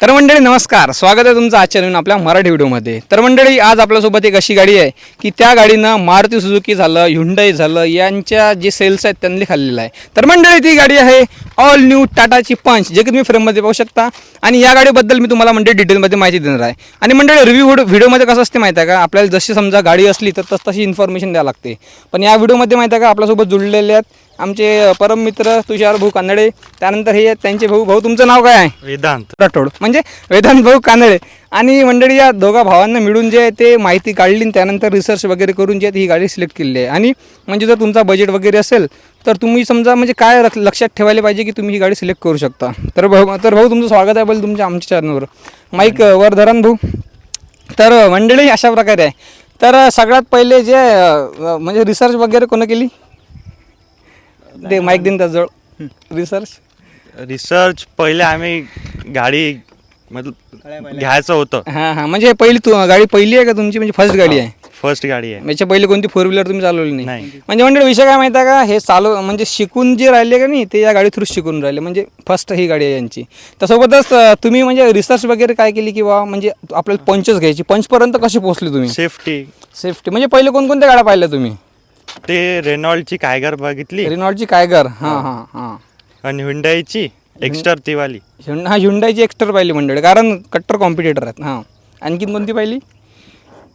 तर मंडळी नमस्कार. स्वागत आहे तुमचं आजच्या नवीन आपल्या मराठी व्हिडिओमध्ये. तर मंडळी आज आपल्यासोबत एक अशी गाडी आहे की त्या गाडीनं मारुती सुझुकी झालं हुंडई झालं यांच्या जे सेल्स आहेत त्यांनी खाल्लेलं आहे. तर मंडळी ती गाडी आहे ऑल न्यू टाटाची पंच जे की तुम्ही फ्रेममध्ये पाहू शकता. आणि या गाडीबद्दल मी तुम्हाला म्हणजे डिटेलमध्ये माहिती देणार आहे. आणि मंडळी रिव्ह्यू व्हिडिओमध्ये कसं असते माहिती आहे का? आपल्याला जशी समजा गाडी असली तर तस तशी इन्फॉर्मेशन द्यावं लागते. पण या व्हिडिओमध्ये माहिती आहे का? आपल्यासोबत जुळलेले आहेत आमचे परम मित्र तुषार भाऊ कानडे त्यानंतर हे त्यांचे भाऊ भाऊ तुमचं नाव काय आहे? वेदांत. राठोड. म्हणजे वेदांत भाऊ कानडे. आणि मंडळी या दोघा भावांना मिळून जे आहे ते माहिती काढली आणि त्यानंतर रिसर्च वगैरे करून जे ही गाडी सिलेक्ट केलेली आहे. आणि म्हणजे जर तुमचा बजेट वगैरे असेल तर तुम्ही समजा म्हणजे काय लक्षात ठेवायला पाहिजे की तुम्ही ही गाडी सिलेक्ट करू शकता? तर भाऊ तर भाऊ तुमचं स्वागत आहे बोल तुमच्या आमच्या चॅनलवर माईक अ, वर धरण भाऊ. तर मंडळी अशा प्रकारे आहे. तर सगळ्यात पहिले जे म्हणजे रिसर्च वगैरे कोणं केली? ते माईक देईन त्याजवळ रिसर्च रिसर्च पहिले आम्ही गाडी मतलब घ्यायचं होतं. हां हां. म्हणजे पहिली तू गाडी पहिली आहे का तुमची? म्हणजे फर्स्ट गाडी आहे? फर्स्ट गाडी आहे. याच्या पहिले कोणती फोर व्हीलर तुम्ही चालवली नाही. म्हणजे म्हणजे विषय काय माहिती आहे का? हे चालव म्हणजे शिकून जे राहिले का नाही ते या गाडी थ्रू शिकून राहिले. म्हणजे फर्स्ट ही गाडी आहे यांची. त्यासोबतच तुम्ही म्हणजे रिसर्च वगैरे काय केली किंवा म्हणजे आपल्याला पंचच घ्यायची? पंचपर्यंत कसे पोहोचले तुम्ही? सेफ्टी सेफ्टी म्हणजे पहिले कोणकोणत्या गाड्या पाहिल्या तुम्ही? ते रेनॉल्डची कायगर बघितली? रिनॉल्डची कायगर हां हां. हां आणि हुंडाईची एक्स्टर ती वाली. हा हुंडाईची एक्स्टर पाहिली मंडळी कारण कट्टर कॉम्पिटिटर आहेत हां. आणखीन कोणती पाहिली?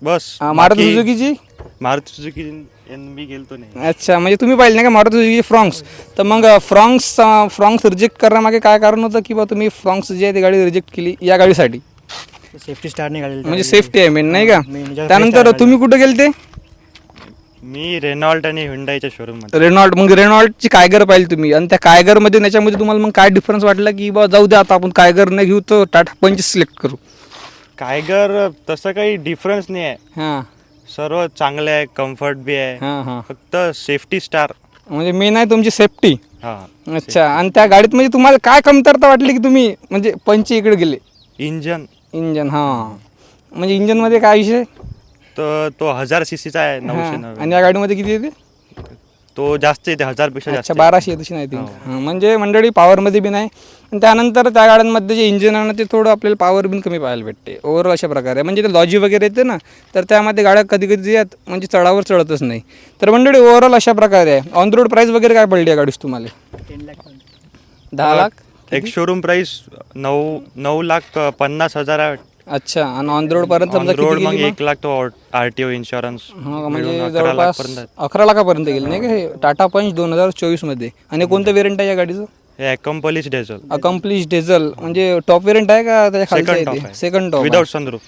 बस हां, मारुती बाकी सुझुकीची? मारुती सुझुकी मी गेलतो नाही. अच्छा म्हणजे तुम्ही पाहिले नाही का मारुती सुझुकी फ्रॉन्क्स तर मग फ्रॉन्क्स फ्रॉन्क्स रिजेक्ट करण्यामागे काय कारण होतं की बा तुम्ही फ्रॉन्क्स जी आहे ती गाडी रिजेक्ट केली या गाडीसाठी? सेफ्टी स्टार निघालेली म्हणजे सेफ्टी आहे मेन नाही का? त्यानंतर तुम्ही कुठं गेले ते मी रेनॉल्ड आणि हुंडाईच्या शोरूममध्ये. रेनॉल्ड मग रेनॉल्डची कायगर पाहिली तुम्ही. आणि त्या कायगरमध्ये आणि याच्यामध्ये तुम्हाला मग काय डिफरन्स वाटला की बा जाऊ दे आता आपण कायगर नाही घेऊ तर टाटा पंच सिलेक्ट करू? कायगर तसं काही डिफरन्स नाही आहे. हां. सर्व चांगले आहे कम्फर्ट बी आहे. हां हां. फक्त सेफ्टी स्टार म्हणजे मेन आहे तुमची सेफ्टी हा. अच्छा. आणि त्या गाडीत म्हणजे तुम्हाला काय कमतरता वाटली की तुम्ही म्हणजे पंच इकडे गेले? इंजन इंजन हां. म्हणजे इंजनमध्ये काय विषय? तर तो हजार सी सीचा आहे नऊशे हां. नव्वद आणि या गाडीमध्ये किती येते? तो जास्त येते हजारपेक्षा जास्त अच्छा बाराशे येते नाही थिंक हां. म्हणजे मंडळी पॉवरमध्ये बी नाही. आणि त्यानंतर त्या गाड्यांमध्ये जे इंजिन आहे ना ते थोडं आपल्याला पॉवर बिन कमी पाहायला भेटते. ओव्हरऑल अशा प्रकारे. म्हणजे ते लॉजी वगैरे येते ना तर त्यामध्ये गाड्या कधी कधी आहेत म्हणजे चढावर चढतच नाही. तर मंडळी ओव्हरऑल अशा प्रकारे आहे. ऑन रोड प्राईस वगैरे काय पडली आहे गाडीच तुम्हाला? दहा लाख? एक शोरूम प्राइस नऊ नऊ लाख अ, पन्नास हजार आहे अच्छा आणि ऑन रोड पर्यंत समजा किती मग गेली मग? एक लाख तो आर टी ओ इन्शुरन्स हा, म्हणजे जवळपास अकरा लाखापर्यंत गेली नाही का? हे टाटा पंच दोन हजार चोवीसमध्ये. आणि कोणतं वेरियंट आहे या गाडीचं? हे अकम्पलिश डेझल अकम्प्लिश डिझेल म्हणजे टॉप वेरियंट आहे का त्याच्या सेकंड खाली आहे सेकंड टॉप विदाउट सनरूफ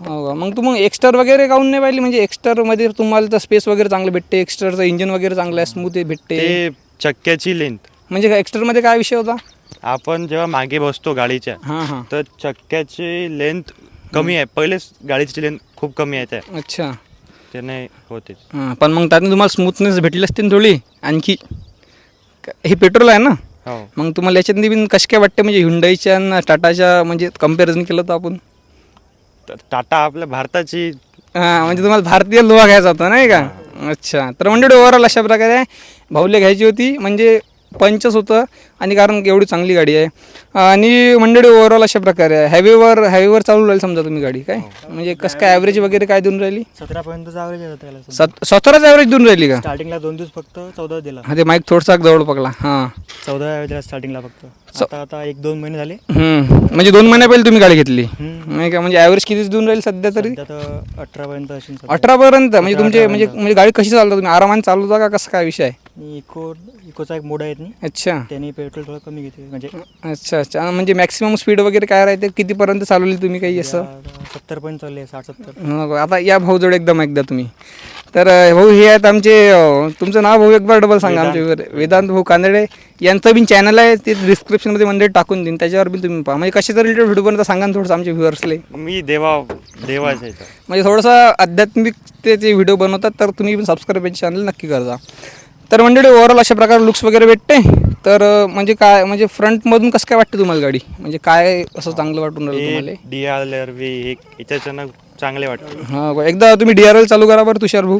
हो का? मग तू मग एक्स्टर वगैरे काऊन नाही पाहिली? म्हणजे एक्स्टरमध्ये तुम्हाला तर स्पेस वगैरे चांगलं भेटते एक्स्टरचं इंजिन वगैरे चांगलं आहे स्मूथ भेटते. ते चक्क्याची लेंथ म्हणजे एक्स्टरमध्ये काय विषय होता? आपण जेव्हा मागे बसतो गाडीच्या हां हां. तर चक्क्याची लेंथ कमी आहे. पहिलेच गाडीची लेंथ खूप कमी आहे त्या. अच्छा. त्याने होते. हां पण मग त्यातून तुम्हाला स्मूथनेस भेटली असते ना थोडी आणखी क- हे पेट्रोल आहे ना? हो. मग तुम्हाला याच्यात बिन कशी काय वाटते? म्हणजे हुंडाईच्या आणि टाटाच्या म्हणजे कंपॅरिझन केलं तर आपण? तर टाटा आपल्या भारताची हां म्हणजे तुम्हाला भारतीय लोहा घ्यायचा होता नाही का? अच्छा. तर म्हणजे ओव्हरऑल अशा प्रकारे भाऊले घ्यायची होती. म्हणजे पंचच होतं आणि कारण एवढी चांगली गाडी आहे. आणि मंडळी ओव्हरऑल अशा प्रकारे आहे. हायवेवर हायवेवर चालू राहील समजा तुम्ही गाडी काय? म्हणजे कसं काय ॲव्हरेज वगैरे काय देऊन राहिली? सतरापर्यंत ॲव्हरेज होतं त्याला सत स्वतःच ॲव्हरेज देऊन राहिली का? स्टार्टिंगला दोन दिवस फक्त चौदा दिला. हा ते माईक थोडसा जवळ पकला हां. चौदा ॲव्हरेज दिला स्टार्टिंगला फक्त. आता आता एक दोन महिने झाले. म्हणजे दोन महिन्या पहिले तुम्ही गाडी घेतली. नाही का? म्हणजे ॲव्हरेज किती देऊन राहील सध्या तरी? अठरापर्यंत. अठरापर्यंत. म्हणजे तुमचे म्हणजे म्हणजे गाडी कशी चालवता तुम्ही? आरामाने चालवता का? कसं काय विषय आहे? आणि इको इकोचा एक मोड आहे नाही अच्छा. त्याने पेट्रोल थोडं कमी घेते म्हणजे अच्छा अच्छा. म्हणजे मॅक्सिमम स्पीड वगैरे काय राहते? कितीपर्यंत चालवली तुम्ही काही असं? सत्तर पर्यंत चालले साठ सत्तर. नको. आता या भाऊ जोड एकदम एकदा तुम्ही. तर अं, भाऊ हे आहेत आमचे अं, तुमचं नाव भाऊ एक बार डबल सांगा आमच्या वर. वेदांत भाऊ कांदडे. यांचं बिन चॅनल आहे ते डिस्क्रिप्शनमध्ये मंडळी टाकून देईन. त्याच्यावर बी तुम्ही पहा. म्हणजे कशाचा रिलेटेड व्हिडिओ बनता सांगा ना थोडंसं आमच्या व्ह्युअर्सले मी देवा देवाच आहे. म्हणजे थोडंसं आध्यात्मिक ते जे व्हिडिओ बनवतात तर तुम्ही पण सबस्क्राईब चॅनल नक्की करजा. तर मंडळी ओव्हरऑल अशा प्रकारे लुक्स वगैरे भेटते. तर म्हणजे काय म्हणजे फ्रंटमधून कसं काय वाटते तुम्हाला गाडी? म्हणजे काय असं चांगलं वाटून राहिलं तुम्हाला डी आर एक याच्यानं चांगले वाटते. हां एकदा तुम्ही डी आर एल चालू करा बरं तुषार भाऊ.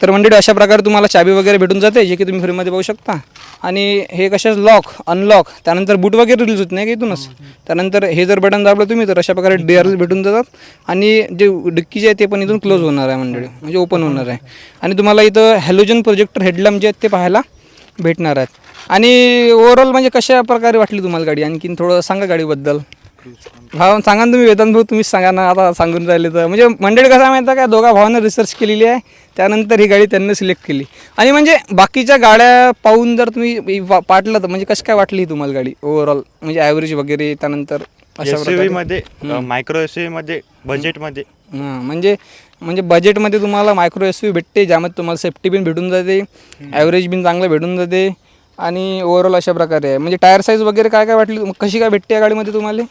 तर मंडळी अशा प्रकारे तुम्हाला चाबी वगैरे भेटून जाते जे की तुम्ही फ्रीमध्ये पाहू शकता. आणि हे कशाच लॉक अनलॉक त्यानंतर बूट वगैरे रिलीज होत नाही का इथूनच? त्यानंतर हे जर बटन दाबलं तुम्ही तर अशा प्रकारे डी आर भेटून जातात. आणि जे डिक्की जे आहे ते पण इथून क्लोज होणार आहे मंडळी. म्हणजे ओपन होणार आहे. आणि तुम्हाला इथं हॅलोजन प्रोजेक्टर हेडलॅम्प जे आहेत ते पाहायला भेटणार आहेत. आणि ओव्हरऑल म्हणजे कशा प्रकारे वाटली तुम्हाला गाडी? आणखीन थोडं सांगा गाडीबद्दल. भाव सांगा ना तुम्ही वेदांत भाऊ तुम्हीच सांगा ना आता सांगून राहिले तर. म्हणजे मंडळी कसं माहिती आहे का? दोघा भावानं रिसर्च केलेली आहे. त्यानंतर ही गाडी त्यांनी सिलेक्ट केली. आणि म्हणजे बाकीच्या गाड्या पाहून जर तुम्ही पाटलं तर म्हणजे कसं काय वाटली ही तुम्हाला गाडी ओव्हरऑल म्हणजे ॲव्हरेज वगैरे त्यानंतर अशा मध्ये मायक्रो एसमध्ये बजेटमध्ये म्हणजे म्हणजे बजेटमध्ये तुम्हाला मायक्रो एस यू भेटते ज्यामध्ये तुम्हाला सेफ्टी बिन भेटून जाते ॲव्हरेज बिन चांगलं भेटून जाते आणि ओव्हरऑल अशा प्रकारे आहे. म्हणजे टायर साईज वगैरे काय काय वाटली? कशी काय भेटते या गाडीमध्ये तुम्हाला?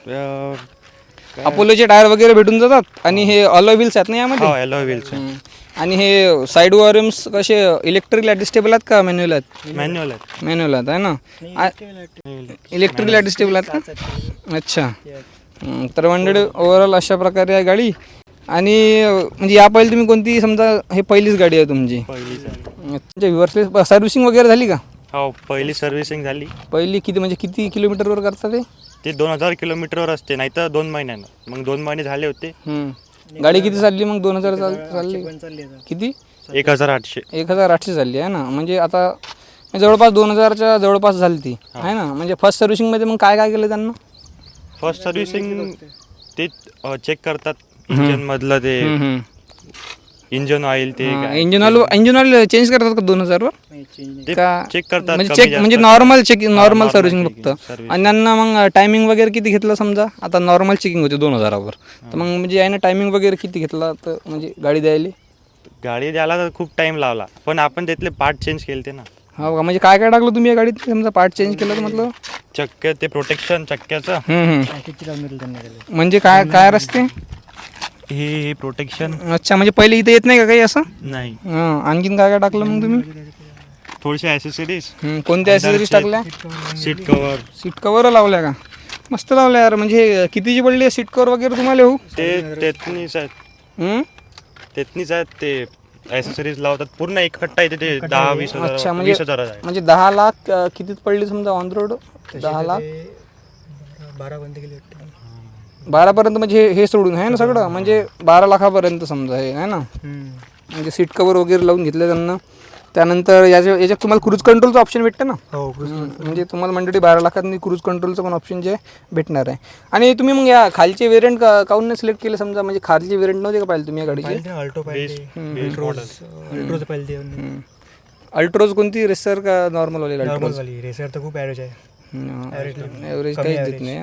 अपोलोचे टायर वगैरे भेटून जातात? आणि हे अलॉय व्हील्स आहेत ना यामध्ये? हो एलो व्हील्स हम्म. आणि हे साईड वॉरम्स कसे इलेक्ट्रिकल ॲडजस्टेबल आहेत का मॅन्युअल आहेत? मॅन्युअल आहे मॅन्युअल आहेत आहे ना? इलेक्ट्रिकल ॲडजस्टेबल आहेत. का? अच्छा. हम्म, तर मंडळी ओव्हरऑल अशा प्रकारे आहे गाडी. आणि अं, म्हणजे या पहिले तुम्ही कोणती समजा हे पहिलीच गाडी आहे तुमची? पहिलीच आहे. व्ह्युअर्सले सर्व्हिसिंग वगैरे झाली का? हो पहिली सर्व्हिसिंग झाली. पहिली किती म्हणजे किती किलोमीटरवर करता ते? ते दोन हजार किलोमीटरवर असते नाही तर दोन महिन्यानं. मग दोन महिने झाले होते. हम्म. गाडी किती चालली मग दोन हजार चाल चालली? किती? एक हजार आठशे. एक हजार आठशे झाली आहे ना? म्हणजे आता जवळपास दोन हजारच्या जवळपास झाली ती आहे ना? म्हणजे फर्स्ट सर्व्हिसिंगमध्ये मग काय काय केलं त्यांना? फर्स्ट सर्व्हिसिंग ते चेक करतात इंजन मधलं ते. इंजन ऑइल ते काय? Engine oil engine oil change करतात का दोन ते का? चेक करतात म्हणजे कमी चेक जास्त. म्हणजे normal check normal normal servicing checking, फक्त. service. आणि त्यांना मग टायमिंग वगैरे किती घेतलं समजा? आता नॉर्मल चेकिंग होते दोन हजारावर. तर मग म्हणजे याने टायमिंग वगैरे किती घेतला तर म्हणजे गाडी द्यायला? गाडी द्यायला तर खूप टाइम लावला. पण आपण त्यातले पार्ट चेंज केले ना. हो का? म्हणजे काय काय टाकलं तुम्ही या गाडीत? समजा पार्ट चेंज केलं तर म्हटलं? चक्क ते प्रोटेक्शन चक्क्याचं. हम्म, हम्म. म्हणजे काय काय रस्ते? हे हे प्रोटेक्शन अच्छा म्हणजे पहिले इथे येत नाही का काही असं? नाही. हां आणखीन काय काय टाकलं मग तुम्ही? थोडेसे ॲसेसरीज हम्म, कोणत्या ॲसेसरीज टाकल्या? सीट कवर सीट कवर लावल्या का? मस्त लावल्या यार म्हणजे कितीची पडली सीट कवर वगैरे तुम्हाला हो ते तेतनीच आहेत. हम्म? तेतनीच आहेत ते ॲसेसरीज लावतात. पूर्ण एक कट्टा येते ते दहा वीस अच्छा हजार म्हणजे वीस हजार आहे. म्हणजे दहा लाख अं, कितीत पडली समजा ऑन रोड दहा लाख? बारा बंद केली वाटतं. बारापर्यंत म्हणजे हे- सोडून आहे ना सगळं? म्हणजे बारा लाखापर्यंत समजा हे आहे ना. म्हणजे सीट कवर वगैरे लावून घेतलं त्यांना. त्यानंतर याच्या याच्यात तुम्हाला क्रूज कंट्रोलचं ऑप्शन भेटतं ना? हो म्हणजे तुम्हाला मंडळी बारा लाखात क्रूज कंट्रोलचं पण ऑप्शन जे भेटणार आहे. आणि तुम्ही मग या खालचे वेरियंट का काऊन नाही सिलेक्ट केले? समजा म्हणजे खालचे वेरियंट नव्हते का पाहिजे तुम्ही या गाडीचे? अल्टो पाहिजे अल्ट्रोज कोणती? रेसर का नॉर्मल वाली? रेसर तर खूप ॲव्हरेज आहे. ॲव्हरेज काहीच देत नाही.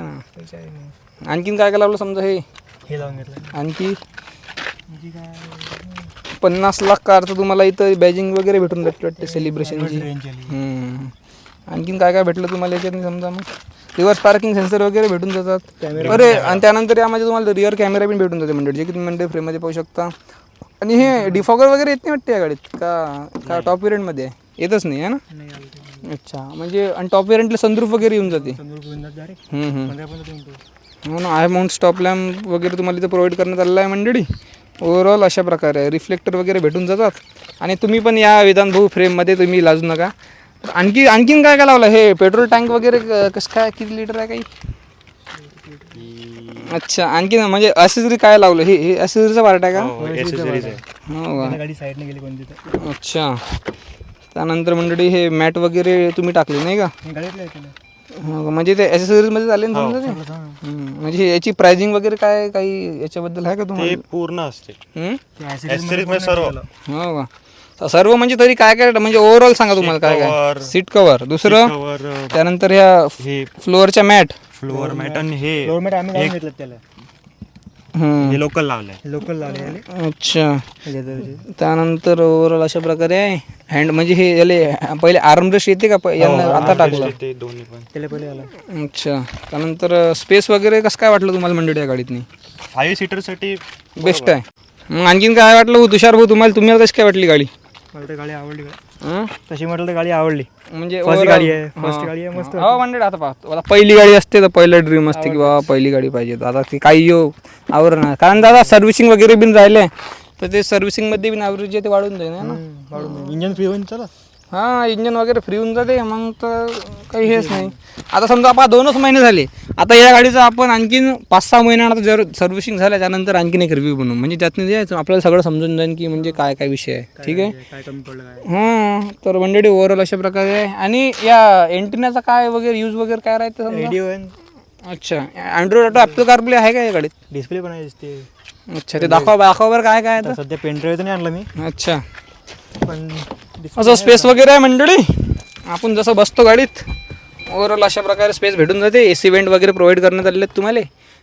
आणखीन काय काय लावलं समजा हे? हे लावून घेतलं आणखी? आणखी काय? पन्नास लाख कारचं तुम्हाला इथं बॅजिंग वगैरे भेटून जाते वाटते सेलिब्रेशनची. आणखीन काय काय भेटलं तुम्हाला याच्यात समजा मग? रिव्हर्स पार्किंग सेन्सर वगैरे भेटून जातात. अरे आणि त्यानंतर यामध्ये तुम्हाला रिअर कॅमेरा पण भेटून जाते म्हणजे जे की तुम्ही म्हणजे फ्रेममध्ये पाहू शकता. आणि हे डिफॉगर वगैरे येत नाही वाटते या गाडीत? का का टॉप वेरियंटमध्ये येतच नाही आहे ना. अच्छा म्हणजे आणि टॉप वेरियंटला संद्रूफ वगैरे येऊन जाते. हो ना आय माउंट स्टॉप लॅम्प वगैरे तुम्हाला इथं प्रोव्हाइड करण्यात आलेलं आहे मंडळी. ओव्हरऑल अशा प्रकारे आहे. रिफ्लेक्टर वगैरे भेटून जातात. आणि तुम्ही पण या विधानभाऊ फ्रेममध्ये तुम्ही लाजू नका. आणखी आणखीन काय काय लावलं? हे पेट्रोल टँक वगैरे क- कसं काय? किती लिटर आहे काही? अच्छा आणखी म्हणजे असेसरी काय लावलं? हे हे असेसरीचा पार्ट आहे का? हो हो अच्छा. त्यानंतर मंडळी हे मॅट वगैरे तुम्ही टाकले नाही का? हे का? म्हणजे ते ॲसेसरीजमध्ये झाले ना समजा ते हां. हम्म. म्हणजे याची प्राइसिंग वगैरे काय काही याच्याबद्दल आहे का ते तुम्हाला पूर्ण असते हम्म? ते accessories ॲसेसरीजमध्ये सर्व हो का स- सर्व म्हणजे तरी काय काय म्हणजे ओव्हरऑल सांगा तुम्हाला काय काय. सीट कव्हर दुसरं कवर त्यानंतर ह्या हे फ्लोअरच्या मॅट फ्लोअर मॅट आणि हे फ्लोअर मॅट आम्ही लावून घेतलं त्याला हे लोकल लावलंय. लोकल लावले याले. अच्छा. त्याच्यात त्यानंतर ओव्हरऑल अशा प्रकारे आहे. हँड म्हणजे हे याले पहिले आर्मब्रश येते का? प- यांना आता टाकलं? ते दोन्ही पण. त्याला पहिले आला अच्छा. त्यानंतर स्पेस वगैरे कसं काय वाटलं तुम्हाला मंडळी या गाडीतनी? फाईव्ह सीटरसाठी बेस्ट आहे. मग आणखीन काय वाटलं? हो, तुषार भाऊ तुम्हाला तुम्हाला कशी काय वाटली गाडी? मला तर गाडी आवडली हं? तशी म्हटलं तर गाडी आवडली. म्हणजे overall- गाडी आहे, हां. गाडी आहे, मस्त हो मंडळी आता पाहतो. आता पहिली गाडी असते तर पहिलं ड्रीम असते की बाबा पहिली गाडी पाहिजे. आता ती काही येऊ आवर ना कारण दादा सर्व्हिसिंग वगैरे बिन राहिले. तर ते सर्व्हिसिंगमध्ये पण ॲव्हरेज आहे ते वाढून जाईल ना? इंजन फ्री होईल चला. हां इंजन वगैरे फ्री होऊन जाते मग तर काही हेच नाही. आता समजा आपण दोनच महिने झाले. आता या गाडीचं आपण आणखीन पाच सहा महिन्यानंतर जर सर्व्हिसिंग झालं त्यानंतर आणखीन एक रिव्ह्यू बनवू. म्हणजे त्यातनं जे आहे आपल्याला सगळं समजून जाईल की म्हणजे काय काय विषय आहे. ठीक आहे? हां तर मंडळी ओव्हरऑल अशा प्रकारे आहे. आणि या एंटिनाचा काय वगैरे यूज वगैरे काय राहते रेडिओ अच्छा. अँड्रॉइड ऑटो ॲपल कारप्ले आहे का या गाडीत? डिस्प्ले पण आहे दिसते अच्छा ते दाखवा दाखवा बरं काय काय सध्या पेनड्राईव्ह तर नाही आणला मी. अच्छा. पण असं स्पेस वगैरे आहे मंडळी? आपण जसं बसतो गाडीत ओव्हरऑल अशा प्रकारे स्पेस भेटून जाते. ए सी वेंट वगैरे प्रोव्हाइड करण्यात आलेले आहेत तुम्हाला.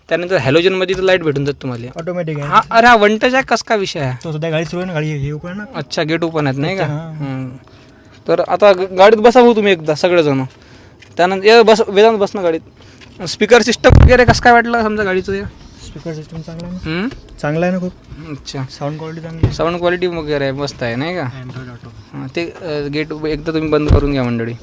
त्यानंतर हॅलोजनमध्ये तर लाइट भेटून जात तुम्हाला. ऑटोमॅटिक आहे. हा अरे हा वन टच आहे कस का विषय आहे? तो सध्या गाडी सुरू आहे ना गाडी हे ना. अच्छा गेट ओपन आहेत नाही का. हम्म. तर आता ग- गाडीत बसा भाऊ तुम्ही एकदा सगळेजण. त्यानंतर ये बस वेदांत बस ना गाडीत. स्पीकर सिस्टम वगैरे कसं काय वाटलं समजा गाडीचं हे? स्पीकर सिस्टम चांगला आहे ना? हम्म? चांगला आहे ना खूप. अच्छा. साऊंड क्वालिटी चांगली साऊंड क्वालिटी वगैरे मस्त आहे नाही का? अँड्रॉइड ऑटो ते गेट एकदा तुम्ही बंद करून घ्या मंडळी.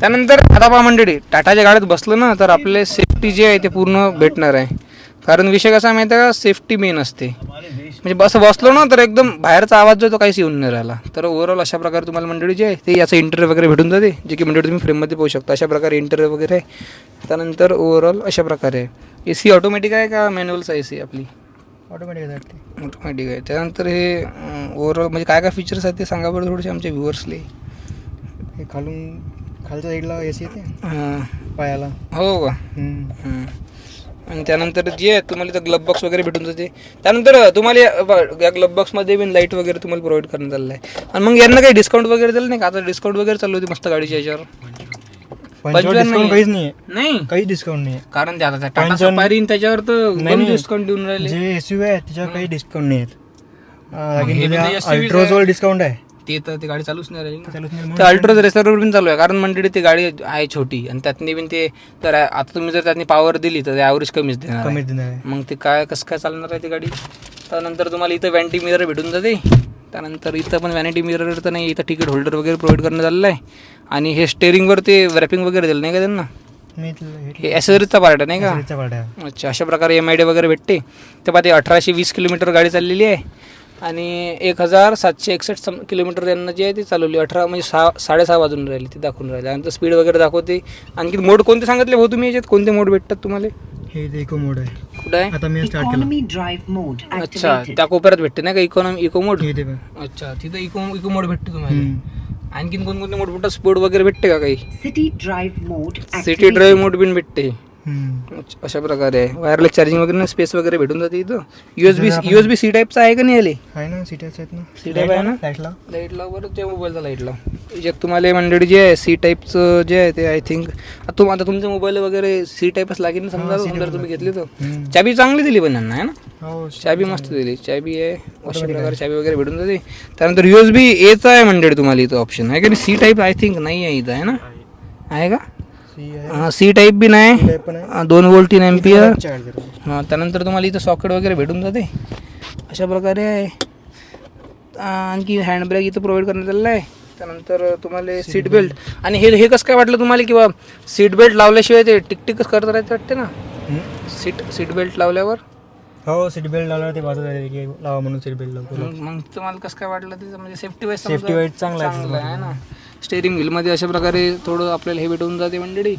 त्यानंतर आता पहा मंडळी टाटाच्या गाड्यात बसलं ना तर आपले सेफ्टी जे आहे ते पूर्ण भेटणार आहे. कारण विषय कसा माहिती आहे का? सेफ्टी मेन असते. म्हणजे बस बसलो ना तर एकदम बाहेरचा आवाज जो तो काहीच येऊन नाही राहिला. तर ओव्हरऑल अशा प्रकारे तुम्हाला मंडळी जे आहे ते याचं इंटरव्ह्यू वगैरे भेटून जाते जे की मंडळी तुम्ही फ्रेममध्ये पाहू शकता. अशा प्रकारे इंटरव्ह्यू वगैरे आहे. त्यानंतर ओव्हरऑल अशा प्रकारे आहे. ए सी ऑटोमॅटिक आहे का? मॅन्युअलचा ए सी आपली? ऑटोमॅटिक आहे ऑटोमॅटिक आहे. त्यानंतर हे ओव्हरऑल म्हणजे काय काय फीचर्स आहेत ते सांगा बरं थोडेसे आमच्या व्ह्युअर्सले हे खालून खालच्या साईडला ए सी येते? हां. पायाला. हो का? हम्म. आणि त्यानंतर जे आहे तुम्हाला इथं ग्लब बॉक्स वगैरे भेटून जाते. त्यानंतर तुम्हाला या- ब- या ग्लब बॉक्समध्ये पण लाइट वगैरे तुम्हाला प्रोव्हाइड करण्यात आलेलं आहे. आणि मग यांना काही डिस्काउंट वगैरे दिलं नाही का? आता डिस्काउंट वगैरे चालू होती मस्त गाडीच्या याच्यावर. पंचावर डिस्काउंट काहीच नाही नाही. काहीच डिस्काउंट नाही कारण ते आता टाटा पंचावन्न- सफारी आणि त्याच्यावर तर नाही, नाही. डिस्काउंट देऊन राहिले? जे एस आहे त्याच्यावर काही डिस्काउंट नाही हे बी आहेत SUV च आहे. अल्ट्रोजवर डिस्काउंट आहे. ते तर ते गाडी चालूच नाही राहिली ना. चालूच नाही ते अल्ट्रोज रेसरवर पण चालू आहे कारण मंडळी ती गाडी आहे छोटी आणि त्यातनी पण ते तर आता तुम्ही जर त्यातनी पॉवर दिली तर ॲव्हरेज कमीच देणार आहे. कमीच देणार आहे. मग ते काय कसं काय चालणार आहे ती गाडी? त्यानंतर तुम्हाला इथं वॅनिटी मिरर भेटून जाते. त्यानंतर इथं पण वॅनिटी मिरर तर नाही इथं तिकीट होल्डर वगैरे प्रोव्हाइड करण्यात आलेलं आहे. आणि हे स्टेअरिंगवर ते रॅपिंग वगैरे दिलं नाही का त्यांना? हे ॲसेसरीजचा पार्ट आहे नाही का? अच्छा अशा प्रकारे एम आय डी वगैरे भेटते. ते पहा ते अठराशे वीस किलोमीटर गाडी चाललेली आहे. आणि एक हजार सातशे एकसष्ट सम किलोमीटर यांना जे आहे ते चालवली. अठरा म्हणजे सहा साडेसहा वाजून राहिली ते दाखवून राहिले. आणि स्पीड वगैरे दाखवते. आणखी मोड कोणते सांगितले भाऊ तुम्ही याच्यात? कोणते मोड भेटतात तुम्हाला? हे इको मोड आहे कुठं आहे आता मी स्टार्ट केलं Economy drive mode अच्छा activated. त्या कोपऱ्यात भेटते ना का इकॉनॉमी इको मोड हे ते अच्छा तिथं इको इको मोड भेटते तुम्हाला हम्म. आणखीन कोणकोणते मोड भेटतात स्पोर्ट वगैरे भेटते का काही City drive mode city. Drive mode पण भेटते. अच्छा, अशा प्रकारे आहे. वायरलेस चार्जिंग वगैरे स्पेस वगैरे भेटून जाते इथं. युएसबी युएसबी सी टाईपचा आहे का नाही आले? आहे ना सीटाच आहेत ना. सी टाईप आहे ना? फ्लॅशला लाइट लाव. बरं ते मोबाईलचा लाइट लाव. याच्यात तुम्हाला मंडळी जे आहे सी टाईपचं जे आहे ते आय थिंक तुम आता तुमचे मोबाईल वगैरे सी टाईपच लागेल ना समजा जर तुम्ही घेतली तर. चाबी चांगली दिली पण यांना आहे ना? हो चाबी मस्त दिली. चाबी आहे अशा प्रकारे चाबी वगैरे भेटून जाते. त्यानंतर युएसबी एचा आहे मंडळी तुम्हाला इथं ऑप्शन आहे का नाही? सी टाईप आय थिंक नाही आहे इथं आहे ना? आहे का? सी टाईप बी नाही. दोन वोल्ट तीन एम्पियर हां त्यानंतर तुम्हाला इथं सॉकेट वगैरे भेटून जाते. अशा प्रकारे आहे. आणखी हँडब्रेक इथं प्रोव्हाइड करण्यात आलेलं आहे. त्यानंतर तुम्हाला सीट बेल्ट आणि हे हे कसं काय वाटलं तुम्हाला किंवा सीट बेल्ट लावल्याशिवाय ते टिकटिकच करत राहायचं वाटते ना? सीट सीट बेल्ट लावल्यावर? हो सीट बेल्ट लावला ते वाजत आहे की लावा म्हणून सीट बेल्ट लावतो मग तुम्हाला कसं काय वाटलं ते? म्हणजे सेफ्टी वाईज चांगलं आहे. चांगलं आहे ना? स्टेअरिंग व्हीलमध्ये अशा प्रकारे थोडं आपल्याला हे भेटून जाते मंडळी.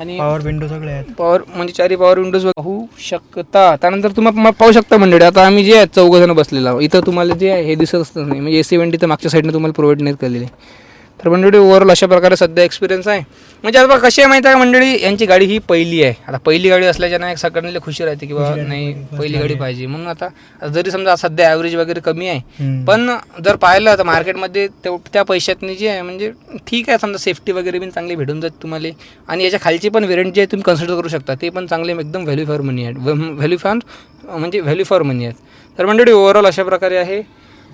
आणि पॉवर विंडो सगळे आहेत. पॉवर म्हणजे चारी पॉवर विंडोज होऊ शकता. त्यानंतर तुम्हाला म- पाहू शकता मंडळी आता आम्ही जे आहे चौघ जण बसलेलो आहोत. इथं तुम्हाला जे आहे हे दिसतच नाही. म्हणजे ए सी वेंटी तर मागच्या साईडने तुम्हाला प्रोव्हाइड नाही केलेली तर मंडळी ओव्हरऑल अशा प्रकारे सध्या एक्सपिरियन्स आहे. म्हणजे आता कशी आहे माहिती आहे का मंडळी? यांची गाडी ही पहिली आहे. आता पहिली गाडी असल्याच्यानं एक सगळ्यांना खुशी राहते की बाबा नाही पहिली गाडी पाहिजे. म्हणून आता जरी समजा सध्या ॲव्हरेज वगैरे कमी आहे. पण जर पाहिलं तर मार्केटमध्ये त्या पैशातनी जे आहे म्हणजे ठीक आहे. समजा सेफ्टी वगैरे पण चांगली भेटून जाते तुम्हाला. आणि याच्या खालची पण व्हेरियंट जे आहे तुम्ही कन्सिडर करू शकता. ते पण चांगले एकदम व्हॅल्यू फॉर मनी आहेत. व्हॅल्यू फॉर म्हणजे व्हॅल्यू फॉर मनी आहेत. तर मंडळी ओव्हरऑल अशा प्रकारे आहे.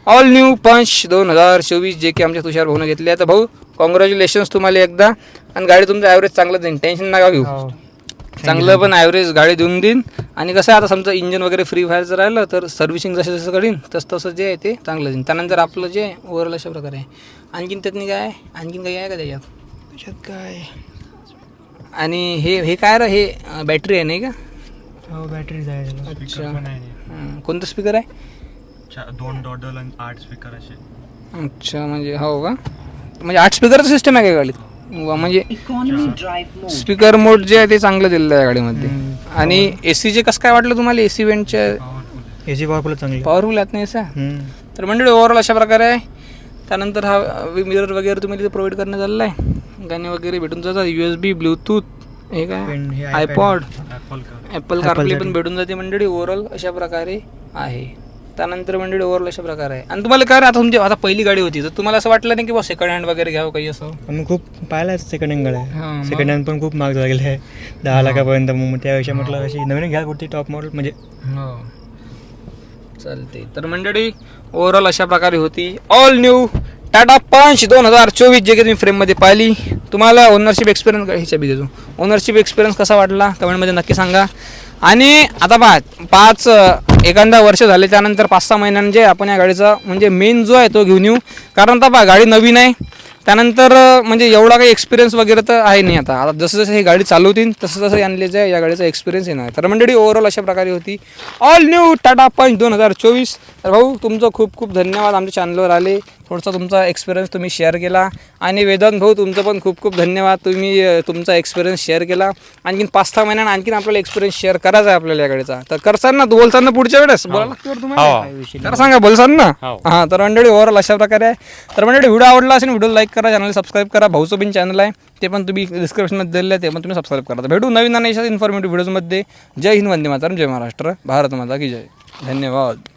ऑल न्यू पंच दोन हजार चोवीस जे की आमच्या तुषार भाऊनं घेतले. आता भाऊ कॉंग्रॅच्युलेशन्स तुम्हाला एकदा. आणि गाडी तुमचं ॲव्हरेज चांगलं देईन टेन्शन नका घेऊ. हो. चांगलं पण ॲव्हरेज गाडी देऊन देईन. आणि कसं आहे आता समजा इंजन वगैरे फ्री फायरचं राहिलं तर सर्व्हिसिंग जसं जसं करीन तसं तसं जे आहे ते चांगलं देईन त्यानंतर आपलं जे आहे ओव्हरऑल अशा प्रकारे आहे. आणखीन त्यातनी काय आहे? आणखीन काही आहे का त्याच्यात? त्याच्यात काय? आणि हे हे काय रे? हे बॅटरी आहे नाही का? हो बॅटरीज आहे. अच्छा. कोणतं स्पीकर आहे? दोन डॉडल आणि आठ स्पीकर असे. अच्छा म्हणजे हो का? म्हणजे आठ स्पीकरचं सिस्टम आहे का गाडीत? वा, म्हणजे. स्पीकर मोड जे आहे ते चांगलं दिलेलं आहे गाडीमध्ये. आणि ए सीचे कसं काय वाटलं तुम्हाला ए सी वेंटच्या ए सी पॉवरफुल चांगली. पॉवरफुल आहेत नाही सर. तर मंडळी ओव्हरऑल अशा प्रकारे आहे. त्यानंतर हा मिरर वगैरे तुम्ही तिथे प्रोव्हाइड करण्यात आलेला आहे. गाणे वगैरे भेटून जातात. यू एस बी ब्लूटूथ हे काय. आयपॉड ॲपल कारप्ले पण भेटून जाते मंडळी ओव्हरऑल अशा प्रकारे आहे. त्यानंतर मंडळी ओव्हरऑल अशा प्रकारे आहे. आणि तुम्हाला काय आता तुमची आता पहिली गाडी होती तर तुम्हाला असं वाटलं नाही की बा सेकंड हँड वगैरे घ्यावं काही असं? आम्ही खूप पाहिलं सेकंड हँड हा, गाड्या. मग? सेकंड हँड पण खूप महाग झालेले आहे. दहा लाखापर्यंत मग त्यापेक्षा म्हटलं अशी नवीन घ्यायला पुढची टॉप मॉडेल म्हणजे हो. चालते तर मंडळी ओव्हरऑल अशा प्रकारे होती. ऑल न्यू टाटा पंच दोन हजार चोवीस जे काही तुम्ही फ्रेममध्ये पाहिली. तुम्हाला ओनरशिप एक्सपिरियन्स ह्याच्या बी ओनरशिप एक्सपिरियन्स कसा वाटला? कमेंटमध्ये नक्की सांगा. आणि आता पहा पाच एखादा वर्ष झाले त्यानंतर पाच सहा महिन्यांचे आपण या गाडीचा म्हणजे मेन जो आहे तो घेऊन येऊ. कारण आता पहा गाडी नवीन आहे. त्यानंतर म्हणजे एवढा काही एक्सपिरियन्स वगैरे तर आहे नाही आता. आता जसं जसं ही गाडी चालवतील तसं तसं यांना जे या गाडीचा एक्सपिरियन्स येणार. तर मंडळी ओव्हरऑल अशा प्रकारे होती. ऑल न्यू टाटा पंच दोन हजार चोवीस. तर भाऊ तुमचं खूप खूप धन्यवाद आमच्या चॅनलवर आले. थोडासा तुमचा एक्सपिरियन्स तुम्ही शेअर केला. आणि वेदांत भाऊ तुमचं पण खूप खूप धन्यवाद. तुम्ही तुमचा एक्सपिरियन्स शेअर केला. आणखीन पाच सहा महिन्यानं आणखीन आपल्याला एक्सपिरियन्स शेअर करायचा आहे आपल्याला या गाडीचा. तर करसान ना बोलसान ना पुढच्या वेळेस. बोला लागते बरं तुम्हाला? हो. तर सांगा बोलसान ना? हो. हां तर मंडळी ओव्हरऑल अशा प्रकारे आहे. तर मंडळी व्हिडिओ आवडला असेल व्हिडिओ लाईक करा चॅनल सबस्क्राईब करा. भाऊचं बिन चॅनल आहे. ते पण तुम्ही डिस्क्रिप्शनमध्ये दिलेलं आहे ते पण तुम्ही सबस्क्राईब करा. तर भेटू नवीन आणि इन्फॉर्मेटिव्ह व्हिडिओजमध्ये जय हिंद वंदे मातरम. जय महाराष्ट्र. भारत माता की जय. धन्यवाद.